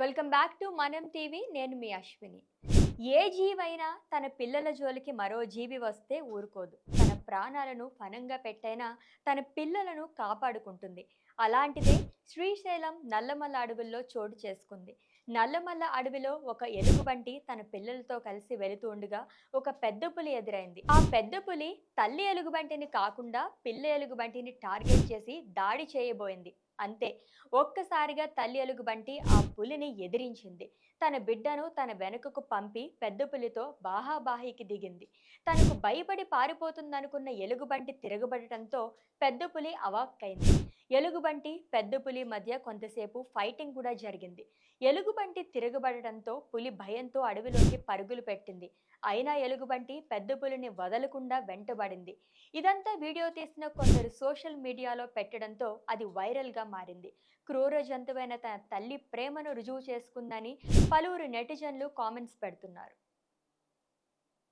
Welcome back to Manam TV. నేను మీ అశ్విని. ఏ జీవైనా తన పిల్లల జోలికి మరో జీవి వస్తే ఊరుకోదు. తన ప్రాణాలను ఫనంగా పెట్టైనా తన పిల్లలను కాపాడుకుంటుంది. అలాంటిదే శ్రీశైలం నల్లమల్ల అడవుల్లో చోటు చేసుకుంది. నల్లమల్ల అడవిలో ఒక ఎలుగుబంటి తన పిల్లలతో కలిసి వెళుతూ ఉండగా ఒక పెద్ద పులి ఎదురైంది. ఆ పెద్ద పులి తల్లి ఎలుగుబంటిని కాకుండా పిల్ల ఎలుగుబంటిని టార్గెట్ చేసి దాడి చేయబోయింది. అంతే ఒక్కసారిగా తల్లి ఎలుగుబంటి ఆ పులిని ఎదిరించింది. తన బిడ్డను తన వెనుకకు పంపి పెద్ద పులితో బాహాబాహికి దిగింది. తనకు భయపడి పారిపోతుందనుకున్న ఎలుగుబంటి తిరగబడటంతో పెద్ద పులి అవాక్కైంది. ఎలుగుబంటి పెద్ద పులి మధ్య కొంతసేపు ఫైటింగ్ కూడా జరిగింది. ఎలుగుబంటి తిరగబడటంతో పులి భయంతో అడవిలోకి పరుగులు పెట్టింది. అయినా ఎలుగుబంటి పెద్ద పులిని వదలకుండా వెంటబడింది. ఇదంతా వీడియో తీసిన కొందరు సోషల్ మీడియాలో పెట్టడంతో అది వైరల్గా మారింది. క్రూర జంతువైన తన తల్లి ప్రేమను రుజువు చేసుకుందని పలువురు నెటిజన్లు కామెంట్స్ పెడుతున్నారు.